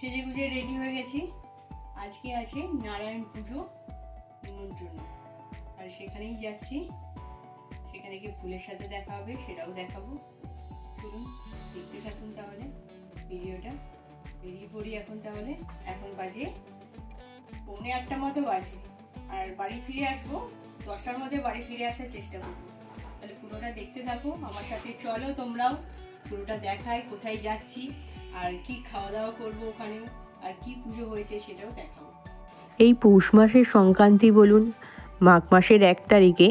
সেজে গুজে রেডি হয়ে গেছি। আজকে আছে নারায়ণ পুজো, নিমন্ত্রণ। আর সেখানেই যাচ্ছি। সেখানে গিয়ে ফুলের সাথে দেখা হবে, সেটাও দেখাবো। চলুন, দেখতে থাকুন তাহলে ভিডিওটা। বেরিয়ে পড়ি এখন তাহলে। এখন বাজে পৌনে আটটা মতো বাজে। আর বাড়ি ফিরে আসব দশটার মধ্যে বাড়ি ফিরে আসার চেষ্টা করব। তাহলে পুরোটা দেখতে থাকো। আমার সাথে চলো তোমরাও। পুরোটা দেখাই, কোথায় যাচ্ছি। আর কি খাওয়া দাওয়া করব ওখানে, আর কি পুজো হয়েছে সেটাও দেখাবো। এই পৌষ মাসের সংক্রান্তি বলুন, মাঘ মাসের এক তারিখে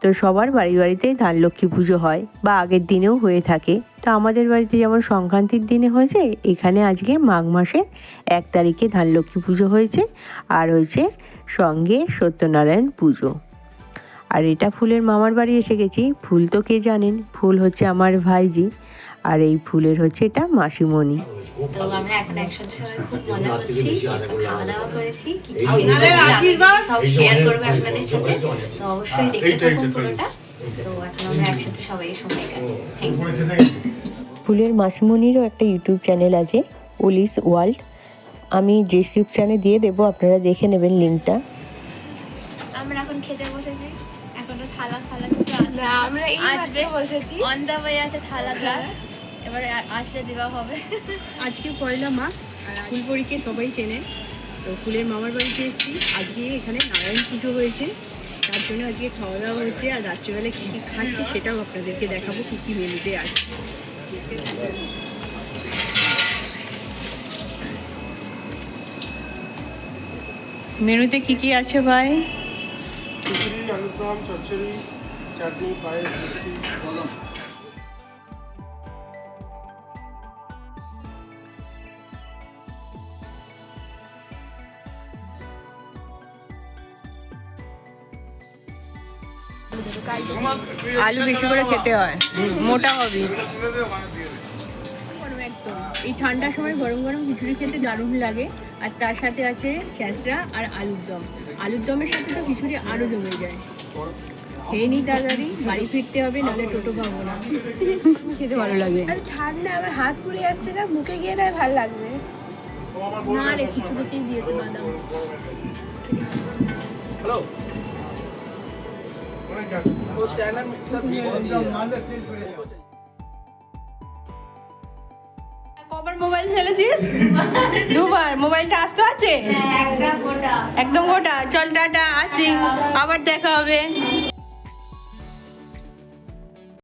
তো সবার বাড়ি বাড়িতে ধান লক্ষ্মী পুজো হয় বা আগের দিনেও হয়ে থাকে। তো আমাদের বাড়িতে যেমন সংক্রান্তির দিনে হয়েছে, এখানে আজকে মাঘ মাসের এক তারিখে ধান লক্ষ্মী পুজো হয়েছে আর হয়েছে সঙ্গে সত্যনারায়ণ পুজো। আর এটা ফুলের মামার বাড়ি এসে গেছি, ফুল তো কে জানেন, ফুল হচ্ছে আমার ভাইজি। আর এই ফুলের হচ্ছে এটা মাসিমণি। তো আমরা এখন একসাথে সবাই খুব মজা করছি খাওয়া দাওয়া করেছি। কি কি আপনাদের খেয়েছি, আশীর্বাদ। সব শেয়ার করব আপনাদের সাথে। তো অবশ্যই দেখতে থাকুন পুরোটা। তো এখন আমরা একসাথে সবাই সময় কাটাবো থ্যাংক ইউ ফুলের মাসিমণিরও একটা ইউটিউব চ্যানেল আছে ওলিস ওয়ার্ল্ড আমি ডিসক্রিপশানে দিয়ে দেবো আপনারা দেখে নেবেন লিঙ্কটা আমরা এখন খেতে বসেছি। এখনও থালা থালা কিছু আছে। আমরা এই আসবে। বসেছি। অন দ্য ওয়ে আছে থালা গ্লাস এবারে আসলে দেওয়া হবে। আজকে পয়লা মা আর ফুলপরিকে সবাই চেনে। তো ফুলের মামার বাড়িতে এসেছি। আজকে এখানে নারায়ণ পুজো হয়েছে। তার জন্য আজকে খাওয়া দাওয়া হচ্ছে আর রাত্রিবেলা কী কী খাচ্ছি সেটাও আপনাদেরকে দেখাবো কী কী মেনুতে আছে। মেনুতে কি কি আছে ভাই? খিচুড়ি আলুর দম চচ্চড়ি চাটনি পায়েস মিষ্টি। আলু বেশি করে খেতে হয়। মোটা হবে। এই ঠান্ডার সময় গরম গরম খিচুড়ি খেতে দারুণ লাগে। আর তার সাথে আছে ছেঁচড়া আর আলুর দম। আলুর দমের সাথে তো খিচুড়ি আরও জমে যায়। খেয়ে নিই তাড়াতাড়ি বাড়ি ফিরতে হবে নাহলে টোটো পাবো না। খেতে ভালো লাগে। আর ঠান্ডা আমার হাত পুড়ে যাচ্ছে না মুখে গিয়ে না ভালো লাগবে। না রে খিচুড়িতেই দিয়েছে বাদাম। কবার মোবাইল ফেলেছিস? দুবার। মোবাইলটা আসতে আছে? একদম গোটা। চল টাটা আসি। আবার দেখা হবে।